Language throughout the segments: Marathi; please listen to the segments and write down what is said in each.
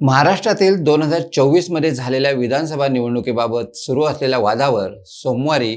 महाराष्ट्रातील दोन हजार चोवीसमध्ये झालेल्या विधानसभा निवडणुकीबाबत सुरू असलेल्या वादावर सोमवारी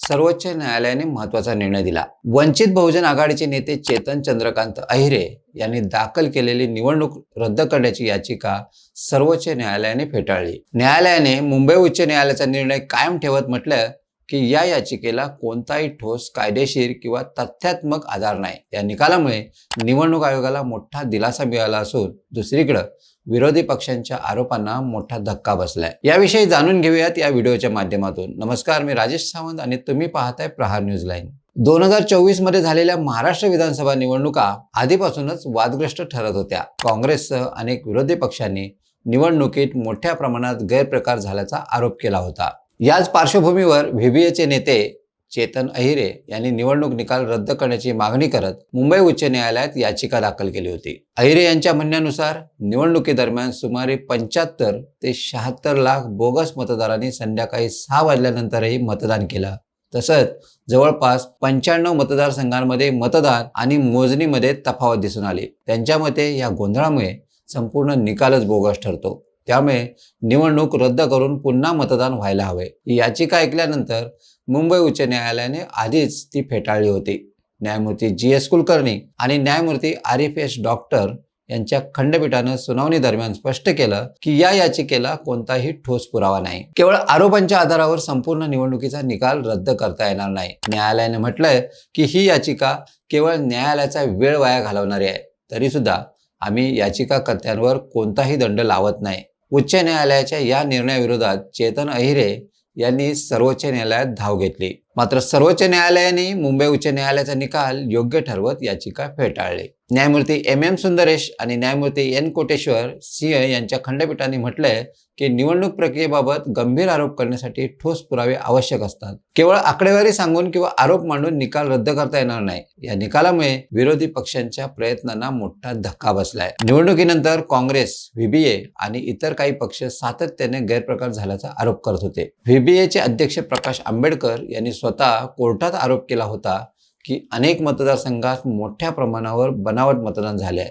सर्वोच्च न्यायालयाने महत्त्वाचा निर्णय दिला. वंचित बहुजन आघाडीचे नेते चेतन चंद्रकांत अहिरे यांनी दाखल केलेली निवडणूक रद्द करण्याची याचिका सर्वोच्च न्यायालयाने फेटाळली. न्यायालयाने मुंबई उच्च न्यायालयाचा निर्णय कायम ठेवत म्हटलं की या याचिकेला कोणताही ठोस कायदेशीर किंवा तथ्यात्मक आधार नाही. या निकालामुळे निवडणूक आयोगाला मोठा दिलासा मिळाला असून दुसरीकडं विरोधी पक्षांच्या आरोपांना मोठा धक्का बसलाय. याविषयी जाणून घेऊयात या व्हिडिओच्या माध्यमातून. नमस्कार मी राजेश सावंत आणि तुम्ही पाहताय प्रहार न्यूज लाईन. दोन हजार चोवीसमध्ये झालेल्या महाराष्ट्र विधानसभा निवडणुका आधीपासूनच वादग्रस्त ठरत होत्या. काँग्रेससह अनेक विरोधी पक्षांनी निवडणुकीत मोठ्या प्रमाणात गैरप्रकार झाल्याचा आरोप केला होता. याच पार्श्वभूमीवर व्हीबीएचे नेते चेतन अहिरे यांनी निवडणूक निकाल रद्द करण्याची मागणी करत मुंबई उच्च न्यायालयात याचिका दाखल केली होती. अहिरे यांच्या म्हणण्यानुसार निवडणुकीदरम्यान सुमारे पंच्याहत्तर ते शहात्तर लाख बोगस मतदारांनी संध्याकाळी सहा वाजल्यानंतरही मतदान केलं. तसंच जवळपास पंच्याण्णव मतदारसंघांमध्ये मतदान आणि मोजणीमध्ये तफावत दिसून आली. त्यांच्या मते या गोंधळामुळे संपूर्ण निकालच बोगस ठरतो. त्यामुळे निवडणूक रद्द करून पुन्हा मतदान व्हायला हवे. याचिका ऐकल्यानंतर मुंबई उच्च न्यायालयाने आधीच ती फेटाळली होती. न्यायमूर्ती जी एस कुलकर्णी आणि न्यायमूर्ती आरिफ एस डॉक्टर यांच्या खंडपीठानं सुनावणी दरम्यान स्पष्ट केलं की या याचिकेला कोणताही ठोस पुरावा नाही. केवळ आरोपांच्या आधारावर संपूर्ण निवडणुकीचा निकाल रद्द करता येणार नाही. न्यायालयाने म्हटलंय की ही याचिका केवळ न्यायालयाचा वेळ वाया घालवणारी आहे. तरी सुद्धा आम्ही याचिकाकर्त्यांवर कोणताही दंड लावत नाही. उच्च न्यायालयाच्या या निर्णयाविरोधात चेतन अहिरे यांनी सर्वोच्च न्यायालयात धाव घेतली. मात्र सर्वोच्च न्यायालयाने मुंबई उच्च न्यायालयाचा निकाल योग्य ठरवत याचिका फेटाळली. न्यायमूर्ती एम एम सुंदरेश आणि न्यायमूर्ती एन कोटेश्वर सिंह यांच्या खंडपीठाने म्हटलंय की निवडणूक प्रक्रियेबाबत गंभीर आरोप करण्यासाठी ठोस पुरावे आवश्यक असतात. केवळ आकडेवारी सांगून किंवा आरोप मांडून निकाल रद्द करता येणार नाही. या निकालामुळे विरोधी पक्षांच्या प्रयत्नांना मोठा धक्का बसलाय. निवडणुकीनंतर काँग्रेस व्हीबीए आणि इतर काही पक्ष सातत्याने गैरप्रकार झाल्याचा आरोप करत होते. व्हीबीएचे अध्यक्ष प्रकाश आंबेडकर यांनी स्वतः कोर्टात आरोप केला होता की अनेक मतदारसंघात मोठ्या प्रमाणावर बनावट मतदान झाले आहे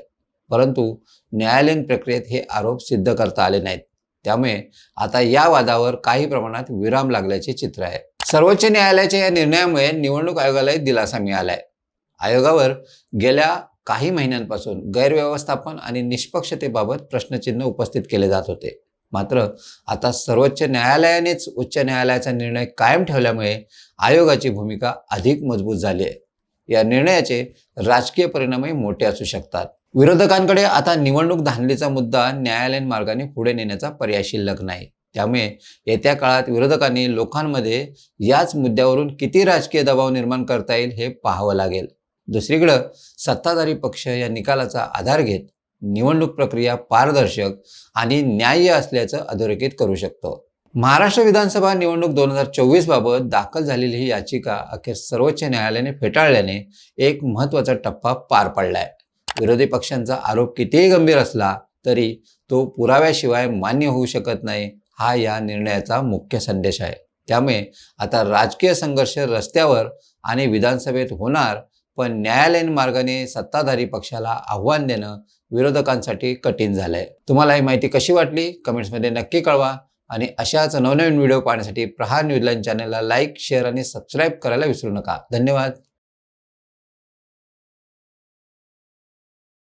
परंतु न्यायालयीन प्रक्रियेत हे आरोप सिद्ध करता आले नाहीत. त्यामुळे आता या वादावर काही प्रमाणात विराम लागल्याचे चित्र आहे. सर्वोच्च न्यायालयाच्या या निर्णयामुळे निवडणूक आयोगालाही दिलासा मिळालाय. आयोगावर गेल्या काही महिन्यांपासून गैरव्यवस्थापन आणि निष्पक्षतेबाबत प्रश्नचिन्ह उपस्थित केले जात होते. मात्र आता सर्वोच्च न्यायालयानेच उच्च न्यायालयाचा निर्णय कायम ठेवल्यामुळे आयोगाची भूमिका अधिक मजबूत झाली आहे. या निर्णयाचे राजकीय परिणामही मोठे असू शकतात. विरोधकांकडे आता निवडणूक धानलीचा मुद्दा न्यायालयीन मार्गाने पुढे नेण्याचा पर्याय शिल्लक नाही त्यामुळे येत्या काळात विरोधकांनी लोकांमध्ये याच मुद्द्यावरून किती राजकीय दबाव निर्माण करता येईल हे पाहावं लागेल. दुसरीकडं सत्ताधारी पक्ष या निकालाचा आधार घेत निवडणूक प्रक्रिया पारदर्शक आणि न्याय्य असल्याचं अधोरेखित करू शकतो. महाराष्ट्र विधानसभा निवडणूक दोन हजार चोवीस बाबत दाखल झालेली ही याचिका अखेर सर्वोच्च न्यायालयाने फेटाळल्याने एक महत्त्वाचा टप्पा पार पडलाय. विरोधी पक्षांचा आरोप कितीही गंभीर असला तरी तो पुराव्याशिवाय मान्य होऊ शकत नाही हा या निर्णयाचा मुख्य संदेश आहे. त्यामुळे आता राजकीय संघर्ष रस्त्यावर आणि विधानसभेत होणार पण न्यायालयीन मार्गाने सत्ताधारी पक्षाला आव्हान देणं विरोधकांसाठी कठीण झालंय. तुम्हाला ही माहिती कशी वाटली? कमेंट्समध्ये नक्की कळवा. आणि अशाच नवनवीन व्हिडिओ पाहण्यासाठी प्रहार न्यूजलाईन चॅनलला लाईक शेअर आणि सबस्क्राईब करायला विसरू नका. धन्यवाद.